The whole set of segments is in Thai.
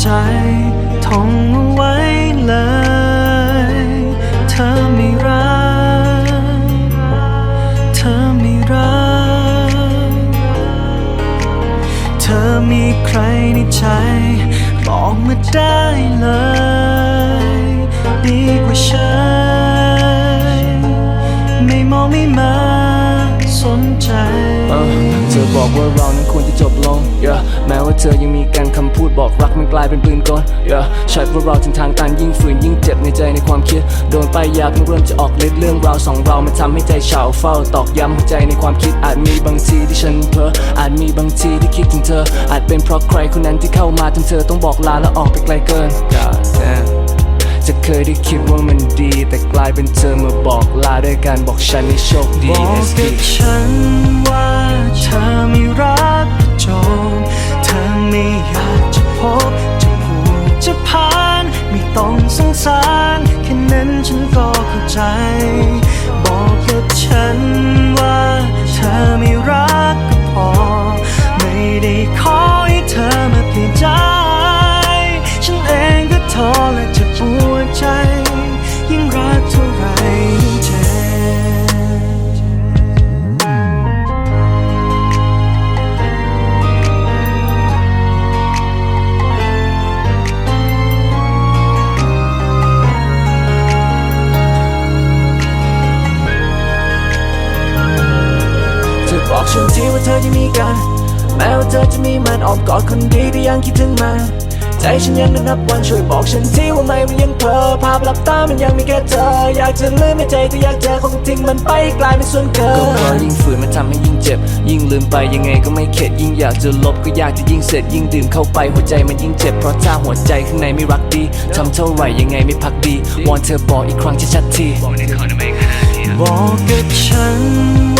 ใจท่องเอาไว้เลย เธอไม่รัก เธอไม่รัก เธอมีใครในใจ บอกมาได้เลย ดีกว่าฉัน ไม่มองไม่มาสนใจเออเธอบอกว่าเรานั้นควร จบลง yeah. แม้ว่าเธอยังมีการคำพูดบอกรักมันกลายเป็นปืนกล yeah. ใช่เพราเราถึงทางตันยิ่งฝืนยิ่งเจ็บในใจในความคิด โดนไปอยากมันเริ่มจะออกฤทธิ์เรื่องราวสองเรามันทำให้ใจเฉาเฝ้าตอกย้ำหัวใจในความคิดอาจมีบางทีที่ฉันเพ้ออาจมีบางทีที่คิดถึงเธอ อาจเป็นเพราะใครคนนั้นที่เข้ามาทำเธอต้องบอกลาและออกไปไกลเกิน God damn จะเคยได้คิดว่ามันดี แต่กลายเป็นเธอมาบอกลาด้วยการบอกฉันให้โชคดีบอกกับฉันว่าเธอไม่รัก จ เธอบอกฉันทีว่าเธอจะมีกัน แม้ว่าเธอจะมีมันออมกอดคนดีที่ยังคิดถึงมันใจฉันยังนับวันช่วยบอกฉันที่ว่าไม่มันยังเพ้อภาพหลับตามันยังมีแค่เธอ อยากจะลืมไม่ใจแต่อยากเจอคงทิ้งมันไปกลายเป็นส่วนเกินก็เพราะยิ่งฝืนมันทำให้ยิ่งเจ็บ ยิ่งลืมไปยังไงก็ไม่เข็ดยิ่งอยากจะลบก็อยากจะยิ่งเสร็จ ยิ่งดื่มเข้าไปหัวใจมันยิ่งเจ็บเพราะถ้าหัวใจข้างในไม่รักดีทำเท่าไหร่ยังไงไม่พักดีวอนเธอบอกอีกครั้งชัดๆที บอกกับฉัน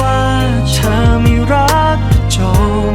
ว่าเธอไม่รักจบ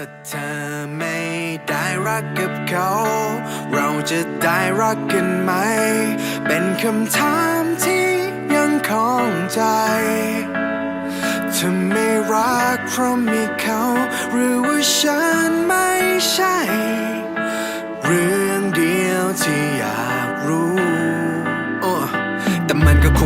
ถ้าเธอไม่ได้รักกับเขา เราจะได้รักกันไหม เป็นคำถามที่ยังคองใจเธอไม่รักเพราะมีเขา หรือว่าฉันไม่ใช่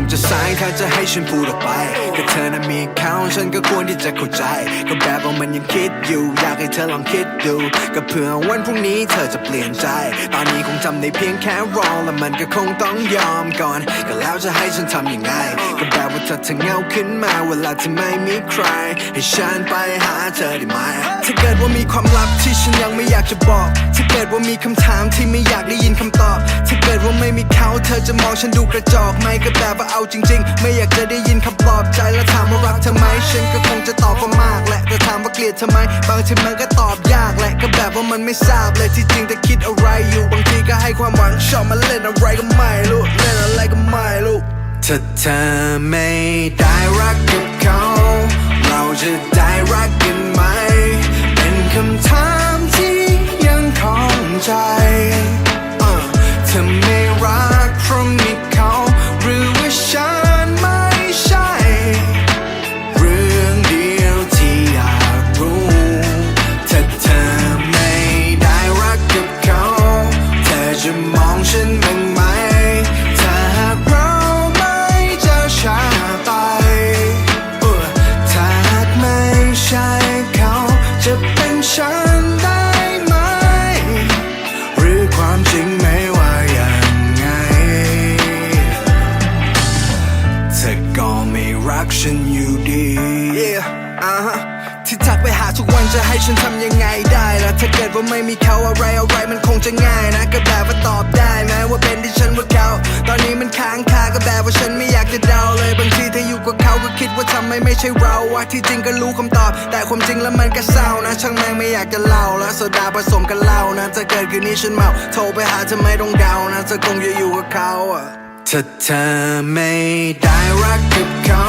งจะสายถ้าจะให้ฉันพูดออกไปก็เธอนั้นมีเขาฉันก็ควรที่จะเข้าใจ ก็แบบว่ามันยังคิดอยู่ อยากให้เธอลองคิดดู ก็เผื่อวันพรุ่งนี้เธอจะเปลี่ยนใจ ตอนนี้คงจำได้เพียงแค่รอและมันก็คงต้องยอมก่อน ก็แล้วจะให้ฉันทำยังไง ก็แบบว่าเธอจะเงาขึ้นมาเวลาที่ไม่มีใคร ให้ฉันไปหาเธอได้ไหมถ้าเกิดว่ามีความลับที่ฉันยังไม่อยากจะบอก ถ้าเกิดว่ามีคำถามที่ไม่อยากได้ยินคำตอบ ถ้าเกิดว่าไม่มีเขาเธอจะมองฉันดูกระจอกไหมก็แบบว่าเอาจริง ๆ ไม่อยากจะได้ยินคำปลอบใจและถามว่ารักเธอไหมฉันก็คงจะตอบว่ามากแหละแต่ถามว่าเกลียดเธอไหมบางทีมันก็ตอบยากแหละก็แบบว่ามันไม่ทราบเลยที่จริงแต่คิดอะไรอยู่บางทีก็ให้ความหวังชอบมาเล่นอะไรก็ไม่รู้เล่นอะไรก็ไม่รู้ถ้าเธอไม่ได้รักกับเขาเรา ฉันทำยังไงได้ล่ะถ้าเกิดว่าไม่มีเขาอะไรอะไรมันคงจะง่ายนะก็แบบว่าตอบได้ไหมว่าเป็นที่ฉันว่าเขาตอนนี้มันค้างคาก็แบบว่าฉันไม่อยากจะเดาเลยบางทีถ้าอยู่กับเขาก็คิดว่าทำไมไม่ใช่เราวะที่จริงก็รู้คำตอบ แต่ความจริงแล้วมันก็เศร้านะ ช่างแม่งไม่อยากจะเล่าแล้วโซดาผสมกันเหล้านะถ้าเกิดคืนนี้ฉันเมาโทรไปหาเธอไม่ต้องเดานะเธอคงจะอยู่กับเขาอะถ้าเธอไม่ได้รักกับเขา